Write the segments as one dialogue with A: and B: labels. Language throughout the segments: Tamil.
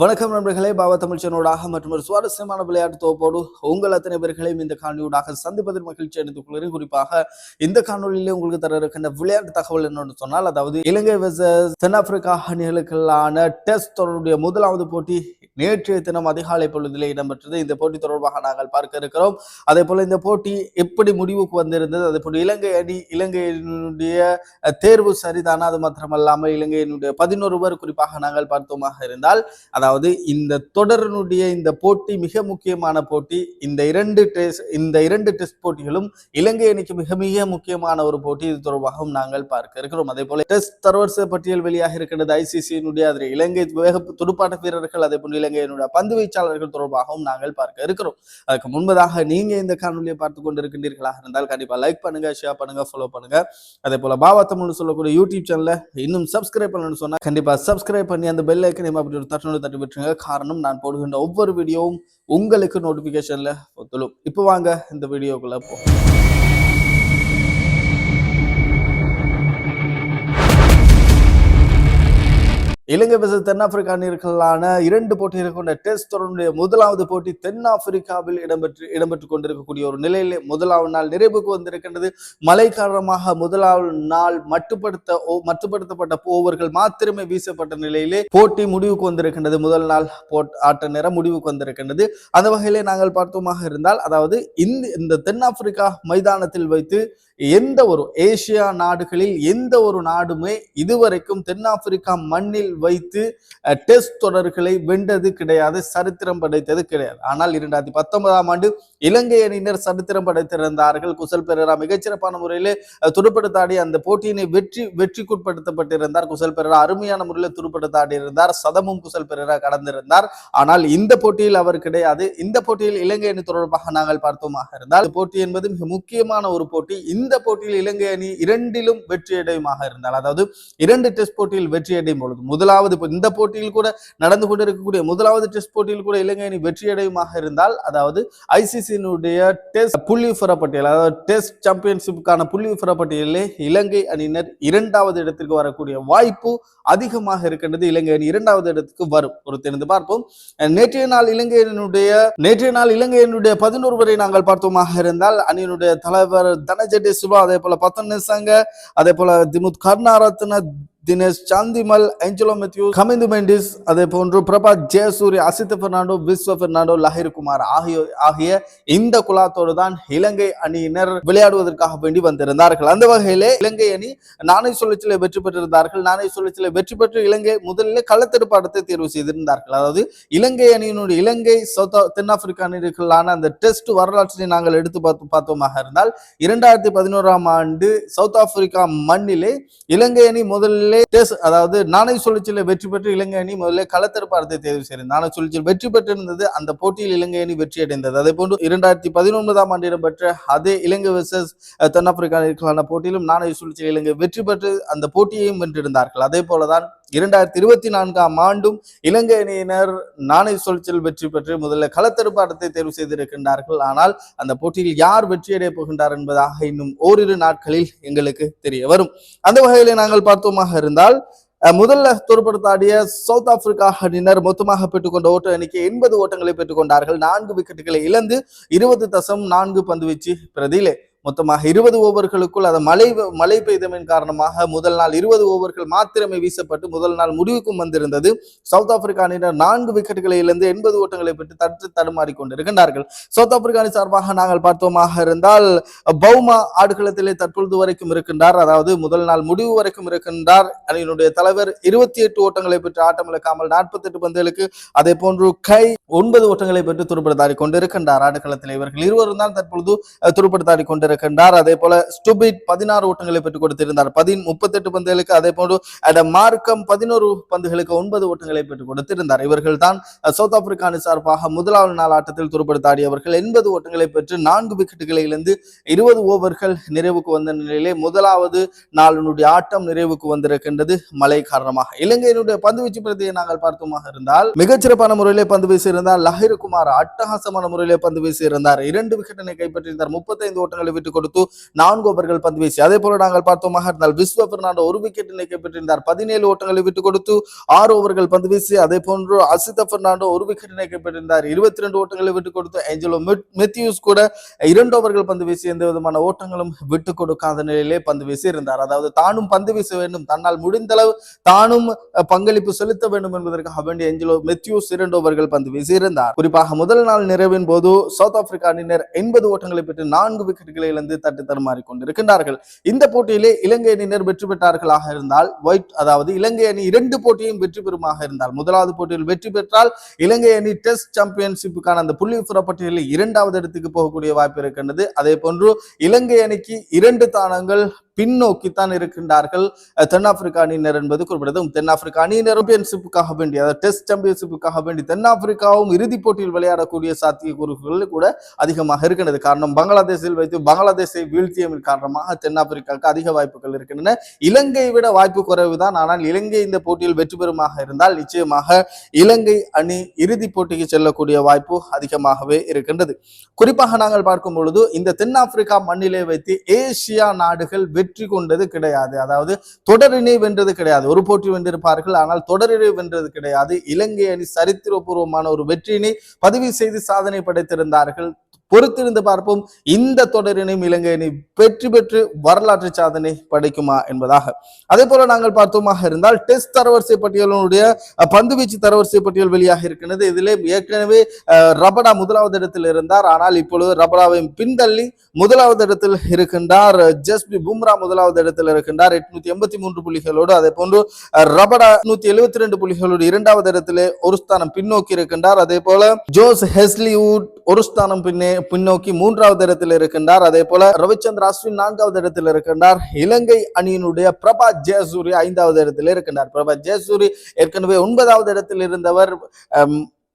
A: வணக்கம் நண்பர்களே பாபா தமிழ்ச்சனோடாக மற்றும் ஒரு சுவாரஸ்யமான விளையாட்டு தொகுப்போடு உங்கள் அத்தனை பேர்களையும் இந்த காணொலியூடாக சந்திப்பதில் மகிழ்ச்சி அடைந்து கொள்கிறேன். குறிப்பாக இந்த காணொலியிலே உங்களுக்கு தர இருக்கின்ற விளையாட்டு தகவல் என்னன்னு சொன்னால் அதாவது இலங்கை வெர்சஸ் தென்னாப்பிரிக்கா அணிகளுக்கான டெஸ்ட் தொடருடைய முதலாவது போட்டி நேற்றைய தினம் அதிகாலை பொழுதிலே இடம்பெற்றது. இந்த போட்டி தொடர்பாக நாங்கள் பார்க்க இருக்கிறோம். அதே போல இந்த போட்டி எப்படி முடிவுக்கு வந்திருந்தது? அதே போல இலங்கை அணி இலங்கையினுடைய தேர்வு சரிதானா? அது மாத்திரமல்லாமல் இலங்கையினுடைய பதினோரு பேர் குறிப்பாக நாங்கள் பார்த்தோமாக இருந்தால் அதாவது இந்த தொடரினுடைய இந்த போட்டி மிக முக்கியமான போட்டி இந்த இரண்டு டெஸ்ட் இந்த இரண்டு டெஸ்ட் போட்டிகளும் இலங்கை அணிக்கு மிக மிக முக்கியமான ஒரு போட்டி. இது தொடர்பாகவும் நாங்கள் பார்க்க இருக்கிறோம். அதே போல டெஸ்ட் தரவரிசை பட்டியல் வெளியாக இருக்கிறது ஐசிசியினுடைய அதில் இலங்கை வேக துடுப்பாட்ட வீரர்கள் அதே போல இலங்கையினுடைய பந்து வீச்சாளர்கள் தொடர்பாகவும் நாங்கள் பார்க்க இருக்கிறோம். அதுக்கு முன்பதாக நீங்க இந்த காணொலியை பார்த்து கொண்டிருக்கின்றீர்களாக இருந்தால் கண்டிப்பா லைக் பண்ணுங்க ஷேர் பண்ணுங்க ஃபாலோ பண்ணுங்க. அதே போல பாபா தமிழ்னு சொல்லக்கூடிய யூடியூப் சேனல இன்னும் சப்ஸ்கிரைப் பண்ணணும்னு சொன்னா கண்டிப்பா சப்ஸ்கிரைப் பண்ணி அந்த பெல் ஐக்கனையும் அப்படி ஒரு தட்டு தட்டி விட்டுருங்க காரணம் நான் போடுகின்ற ஒவ்வொரு வீடியோவும் உங்களுக்கு நோட்டிபிகேஷன்ல ஒத்துழும் இப்போ வாங்க இந்த வீடியோக்குள்ள போ இலங்கை வசதி தென்னாப்பிரிக்கா அணிகளுக்கான இரண்டு போட்டிகள் கொண்ட டெஸ்ட் தொடருடைய முதலாவது போட்டி தென்னாப்பிரிக்காவில் இடம்பெற்று இடம்பெற்றுக் கொண்டிருக்கக்கூடிய ஒரு நிலையிலே முதலாவது நாள் நிறைவுக்கு வந்திருக்கின்றது. மழை காரணமாக முதலாவது நாள் மட்டுப்படுத்த மட்டுப்படுத்தப்பட்ட ஓவர்கள் மாத்திரமே வீசப்பட்ட நிலையிலே போட்டி முடிவுக்கு வந்திருக்கின்றது. முதல் நாள் போட் ஆட்ட நேரம் முடிவுக்கு வந்திருக்கின்றது. அந்த வகையிலே நாங்கள் பார்த்தோமாக இருந்தால் அதாவது இந்த இந்த தென்னாப்பிரிக்கா மைதானத்தில் வைத்து எந்த ஒரு ஏசியா நாடுகளில் எந்த ஒரு நாடுமே இதுவரைக்கும் தென்னாப்பிரிக்கா மண்ணில் வைத்து டெஸ்ட் தொடர்களை வென்றது கிடையாது சரித்திரம் படைத்தது கிடையாது. ஆனால் இரண்டாயிரத்தி பத்தொன்பதாம் ஆண்டு இலங்கை அணியினர் சரித்திரம் படைத்திருந்தார்கள். குசல் பெரரா மிகச்சிறப்பான முறையிலே அஹ், துடுப்படுத்தாடி அந்த போட்டியினை வெற்றி வெற்றிக்குட்படுத்தப்பட்டிருந்தார். குசல் பெரரா அருமையான முறையில் துடுப்படுத்தாடி இருந்தார் சதமும் குசல் பெரரா கடந்திருந்தார். ஆனால் இந்த போட்டியில் அவர் கிடையாது. இந்த போட்டியில் இலங்கை அணி தொடர்பாக நாங்கள் பார்த்தோமாக இருந்தால் போட்டி என்பது மிக முக்கியமான ஒரு போட்டி. இந்த போட்டியில் இலங்கை அணி இரண்டிலும் வெற்றியடையுமாக இருந்தால் அதாவது இரண்டு டெஸ்ட் போட்டியில் வெற்றியடையும் பொழுது முதலாவது இந்த போட்டியில் கூட நடந்து கொண்டிருக்கக்கூடிய முதலாவது டெஸ்ட் போட்டியில் கூட இலங்கை அணி வெற்றியடையுமாக இருந்தால் அதாவது ஐசிசியினுடைய டெஸ்ட் புள்ளி விவர பட்டியல் அதாவது டெஸ்ட் சாம்பியன்ஷிப்புக்கான புள்ளி விவர இலங்கை அணியினர் இரண்டாவது இடத்திற்கு வரக்கூடிய வாய்ப்பு அதிகமாக இருக்கின்றது. இலங்கை அணி இரண்டாவது இடத்துக்கு வரும். ஒரு தெரிந்து பார்ப்போம். நேற்றைய நாள் இலங்கையினுடைய நேற்றைய நாள் இலங்கையினுடைய பதினோரு வரை நாங்கள் பார்த்தோமாக இருந்தால் அணியினுடைய தலைவர் தனஜெட்டி சிவா அதே போல பத்தன் சங்க அதே போல திமுத் கருணாரத்ன தினேஷ் சாந்திமல் ஏஞ்சலோ மெத்யூ கமிந்து மெண்டிஸ் அதே போன்று பிரபாத் ஜெயசூரி அசித் பெர்னாண்டோ விஸ்வ பெர்னாண்டோ லஹிர் குமார் ஆகிய ஆகிய இந்த குலாத்தோடு தான் இலங்கை அணியினர் விளையாடுவதற்காக வேண்டி வந்திருந்தார்கள். அந்த வகையிலே இலங்கை அணி நாணய சுழற்சியில வெற்றி பெற்றிருந்தார்கள். நாணய சுழற்சியில வெற்றி பெற்று இலங்கை முதலில் களத்தெடுப்பாட்டத்தை தேர்வு செய்திருந்தார்கள். அதாவது இலங்கை அணியினுடைய இலங்கை சவுத் தென்னாப்பிரிக்கா அணிகளான அந்த டெஸ்ட் வரலாற்றினை நாங்கள் எடுத்து பார்த்து பார்த்தோமாக இருந்தால் இரண்டாயிரத்தி பதினோராம் ஆண்டு சவுத் ஆப்பிரிக்கா மண்ணிலே இலங்கை அணி முதலில் டெஸ்ட் அதாவது நாணய சுழற்சியில வெற்றி பெற்று இலங்கை அணி முதல்ல களத்தெடுப்பாட்டத்தை தேர்வு செய்தது. நாணய சுழற்சியில் வெற்றி பெற்றிருந்தது அந்த போட்டியில் இலங்கை அணி வெற்றி அடைந்தது. அதே போன்று இரண்டாயிரத்தி பதினொன்பதாம் ஆண்டு இடம்பெற்ற அதே இலங்கை வெர்சஸ் தென்னாப்பிரிக்கா அணிகளுக்கான போட்டியிலும் நாணய சுழற்சியில் இலங்கை வெற்றி பெற்று அந்த போட்டியையும் வென்றிருந்தார்கள். அதே போலதான் இரண்டாயிரத்தி இருபத்தி நான்காம் ஆண்டும் இலங்கை அணியினர் நாணய சுழற்சியில் வெற்றி பெற்று முதல்ல களத்தெடுப்பாட்டத்தை தேர்வு செய்திருக்கின்றார்கள். ஆனால் அந்த போட்டியில் யார் வெற்றியடைய போகின்றார் என்பதாக இன்னும் ஓரிரு நாட்களில் எங்களுக்கு தெரிய வரும். அந்த வகையிலே நாங்கள் பார்த்தோமாக இருந்தால் முதல்ல துருப்படுத்தாடிய சவுத் ஆப்பிரிக்கா அணியினர் மொத்தமாக பெற்றுக்கொண்ட ஓட்ட எண்ணிக்கை எண்பது ஓட்டங்களை பெற்றுக்கொண்டார்கள். நான்கு விக்கெட்டுகளை இழந்து இருபது தசம் நான்கு பந்து வீச்சு பிரதியிலே. மொத்தமாக இருபது ஓவர்களுக்குள் அதை மழை மழை பெய்தமின் காரணமாக முதல் நாள் இருபது ஓவர்கள் மாத்திரமே வீசப்பட்டு முதல் நாள் முடிவுக்கும் வந்திருந்தது. சவுத் ஆப்பிரிக்கா அணியினர் நான்கு விக்கெட்டுகளை இழந்து எண்பது ஓட்டங்களை பெற்று தற்று தடுமாறி கொண்டிருக்கின்றார்கள். சவுத் ஆப்பிரிக்கா அணி சார்பாக நாங்கள் பார்த்தோமாக இருந்தால் பௌமா ஆடுகளத்திலே தற்பொழுது வரைக்கும் இருக்கின்றார். அதாவது முதல் நாள் முடிவு வரைக்கும் இருக்கின்றார். அணியினுடைய தலைவர் இருபத்தி எட்டு ஓட்டங்களை பெற்று ஆட்டம் இழக்காமல் நாற்பத்தி எட்டு பந்துகளுக்கு அதே போன்று கை ஒன்பது ஓட்டங்களை பெற்று துருப்படுத்தாடி கொண்டிருக்கின்றார். ஆடுகளத்தில் இவர்கள் இருவரும் தான் தற்பொழுது துருப்படுத்தாடி கொண்டிருக்கிறார் கொண்டிருக்கின்றார். அதே போல ஸ்டுபிட் பதினாறு ஓட்டங்களை பெற்றுக் கொடுத்திருந்தார். பதின் முப்பத்தெட்டு பந்துகளுக்கு அதே போன்று மார்க்கம் பதினோரு பந்துகளுக்கு ஒன்பது ஓட்டங்களை பெற்றுக் கொடுத்திருந்தார். இவர்கள் தான் சவுத் ஆப்பிரிக்கா அணி சார்பாக முதலாவது நாள் ஆட்டத்தில் துருப்படுத்தாடியவர்கள். எண்பது ஓட்டங்களை பெற்று நான்கு விக்கெட்டுகளை இழந்து இருபது ஓவர்கள் நிறைவுக்கு வந்த நிலையிலே முதலாவது நாளினுடைய ஆட்டம் நிறைவுக்கு வந்திருக்கின்றது மழை காரணமாக. இலங்கையினுடைய பந்துவீச்சு பிரதியை நாங்கள் பார்த்தோமாக இருந்தால் மிகச்சிறப்பான முறையிலே பந்து வீசியிருந்தார். லஹிர் குமார் அட்டகாசமான முறையிலே பந்து வீசியிருந்தார். இரண்டு விக்கெட்டினை கைப்பற்றியிருந்தார். முப்பத்தைந்து ஓட்டங்களை விட்டு கொடுத்து நான்கு ஓவர்கள் பந்து வீசி. அதே போல நாங்கள் பார்த்தோமாக இருந்தால் விஸ்வ பெர்னாண்டோ ஒரு விக்கெட் இணைக்கப்பட்டிருந்தார் பதினேழு ஓட்டங்களை விட்டு கொடுத்து ஆறு ஓவர்கள் பந்து வீசி. அதே போன்று அசித பெர்னாண்டோ ஒரு விக்கெட் இணைக்கப்பட்டிருந்தார் இருபத்தி ரெண்டு ஓட்டங்களை விட்டு கொடுத்து ஏஞ்சலோ மெத்யூஸ் கூட இரண்டு ஓவர்கள் பந்து வீசி. எந்த விதமான ஓட்டங்களும் விட்டு கொடுக்காத நிலையிலே பந்து வீசி இருந்தார். அதாவது தானும் பந்து வீச வேண்டும். தன்னால் முடிந்தளவு தானும் பங்களிப்பு செலுத்த வேண்டும் என்பதற்காக வேண்டிய ஏஞ்சலோ மெத்யூஸ் இரண்டு ஓவர்கள் பந்து வீசி இருந்தார். குறிப்பாக முதல் நாள் நிறைவின் போது சவுத் ஆப்பிரிக்கா அணியினர் எண்பது ஓட்டங்களை பெற்று நான்கு விக்கெட்டுகளை இலங்கையிலிருந்து தட்டு தருமாறி கொண்டிருக்கின்றார்கள். இந்த போட்டியிலே இலங்கை அணியினர் வெற்றி பெற்றார்களாக இருந்தால் ஒயிட் அதாவது இலங்கை அணி இரண்டு போட்டியும் வெற்றி பெறுமாக இருந்தால் முதலாவது போட்டியில் வெற்றி பெற்றால் இலங்கை அணி டெஸ்ட் சாம்பியன்ஷிப்புக்கான அந்த புள்ளி புறப்பட்டியலில் இரண்டாவது இடத்துக்கு போகக்கூடிய வாய்ப்பு இருக்கின்றது. அதே போன்று இலங்கை அணிக்கு இரண்டு தானங்கள் பின்னோக்கித்தான் இருக்கின்றார்கள். தென்னாப்பிரிக்கா அணியினர் என்பது குறிப்பிடத்தக்கது. தென்னாப்பிரிக்கா அணியினர் சாம்பியன்ஷிப்புக்காக வேண்டி அதாவது டெஸ்ட் சாம்பியன்ஷிப்புக்காக வேண்டி தென்னாப்பிரிக்காவும் இறுதிப் போட்டியில் விளையாடக்கூடிய சாத்தியக்கூறுகள் கூட அதிகமாக இருக்கின்றது. காரணம் பங்களாதேஷில் வைத்து பங்களாதேஷை வீழ்த்தியதன் காரணமாக தென்னாப்பிரிக்காவுக்கு அதிக வாய்ப்புகள் இருக்கின்றன. இலங்கை விட வாய்ப்பு குறைவுதான். ஆனால் இலங்கை இந்த போட்டியில் வெற்றி பெறுமாக இருந்தால் நிச்சயமாக இலங்கை அணி இறுதிப் போட்டிக்கு செல்லக்கூடிய வாய்ப்பு அதிகமாகவே இருக்கின்றது. குறிப்பாக நாங்கள் பார்க்கும் பொழுது இந்த தென்னாப்பிரிக்கா மண்ணிலே வைத்து ஏசியா நாடுகள் வெற்றி கொண்டது கிடையாது. அதாவது தொடரினை வென்றது கிடையாது. ஒரு போட்டி வென்றிருப்பார்கள் ஆனால் தொடரினை வென்றது கிடையாது. இலங்கை அணி சரித்திரபூர்வமான ஒரு வெற்றியினை பதிவு செய்து சாதனை படைத்திருந்தார்கள். பொறுத்திருந்து பார்ப்போம். இந்த தொடரினையும் இலங்கை அணி வெற்றி பெற்று வரலாற்று சாதனை படைக்குமா என்பதாக. அதே போல நாங்கள் பார்த்தோமாக இருந்தால் டெஸ்ட் தரவரிசை பட்டியலினுடைய பந்துவீச்சு தரவரிசை பட்டியல் வெளியாக இருக்கிறது இதிலே ஏற்கனவே ரபடா முதலாவது இடத்தில் இருந்தார். ஆனால் இப்பொழுது ரபடாவையும் பின்தள்ளி முதலாவது இடத்தில் இருக்கின்றார். ஜஸ்பி பும்ரா முதலாவது இடத்தில் இருக்கின்றார். எட்நூத்தி எண்பத்தி மூன்று புள்ளிகளோடு. அதே போன்று ரபடா நூத்தி எழுபத்தி ரெண்டு புள்ளிகளோடு இரண்டாவது இடத்திலே ஒரு ஸ்தானம் பின்னோக்கி இருக்கின்றார். அதே போல ஜோஸ் ஹெஸ்லிவுட் ஒரு ஸ்தானம் பின்னே பின்னோக்கி மூன்றாவது இடத்தில் இருக்கின்றார். அதே போல ரவிச்சந்திர அஸ்வின் நான்காவது இடத்தில் இருக்கின்றார். இலங்கை அணியினுடைய பிரபா ஜெயசூரி ஐந்தாவது இடத்தில் இருக்கின்றார். பிரபா ஜெயசூரி ஏற்கனவே ஒன்பதாவது இடத்தில் இருந்தவர்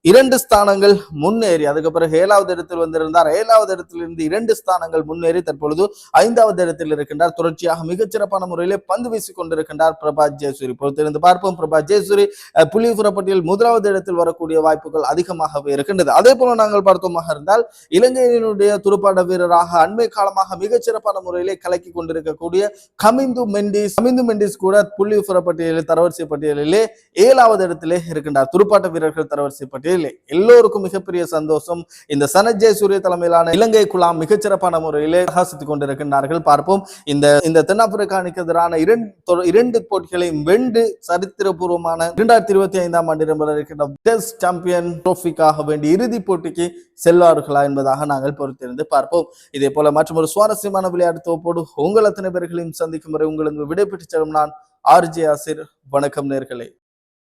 A: இரண்டு ஸ்தானங்கள் முன்னேறி அதுக்கு பிறகு ஏழாவது இடத்தில் வந்திருந்தார். ஏழாவது இடத்திலிருந்து இரண்டு ஸ்தானங்கள் முன்னேறி தற்பொழுது ஐந்தாவது இடத்தில் இருக்கின்றார். தொடர்ச்சியாக மிகச்சிறப்பான முறையிலே பந்து வீசிக் கொண்டிருக்கின்றார் பிரபா ஜெயசூரி பொறுத்திருந்து பார்ப்போம். பிரபா ஜெயசூரி அஹ், புள்ளிவிவர பட்டியல் முதலாவது இடத்தில் வரக்கூடிய வாய்ப்புகள் அதிகமாகவே இருக்கின்றது. அதே போல நாங்கள் பார்த்தோமாக இருந்தால் இலங்கையினுடைய துடுப்பாட்ட வீரராக அண்மை காலமாக மிகச்சிறப்பான முறையிலே கலக்கி கொண்டிருக்கக்கூடிய கமிந்து மெண்டிஸ் கமிந்து மெண்டிஸ் கூட புள்ளிவிவர பட்டியலில் தரவரிசை பட்டியலிலே ஏழாவது இடத்திலே இருக்கின்றார். துடுப்பாட்ட வீரர்கள் தரவரிசை பட்டியல் பட்டியலிலே எல்லோருக்கும் மிகப்பெரிய சந்தோஷம். இந்த சனத் ஜெயசூரிய தலைமையிலான இலங்கை குழாம் மிகச்சிறப்பான முறையிலே பிரகாசித்துக் கொண்டிருக்கின்றார்கள். பார்ப்போம். இந்த இந்த தென்னாப்பிரிக்கானுக்கு எதிரான இரண்டு தொ- இரண்டு போட்டிகளையும் வென்று சரித்திரபூர்வமான இரண்டாயிரத்தி இருபத்தி ஐந்தாம் ஆண்டு இருக்கின்ற டெஸ்ட் சாம்பியன் ட்ரோஃபிக்காக வேண்டிய இறுதிப் போட்டிக்கு செல்வார்களா என்பதாக நாங்கள் பொறுத்திருந்து பார்ப்போம். இதே போல மற்றும் ஒரு சுவாரஸ்யமான விளையாட்டு தொகுப்போடு உங்கள் அத்தனை பேர்களையும் சந்திக்கும் வரை உங்களுக்கு விடைபெற்று செல்லும் நான் ஆர்ஜே ஆசிர். வணக்கம் நேர்களே.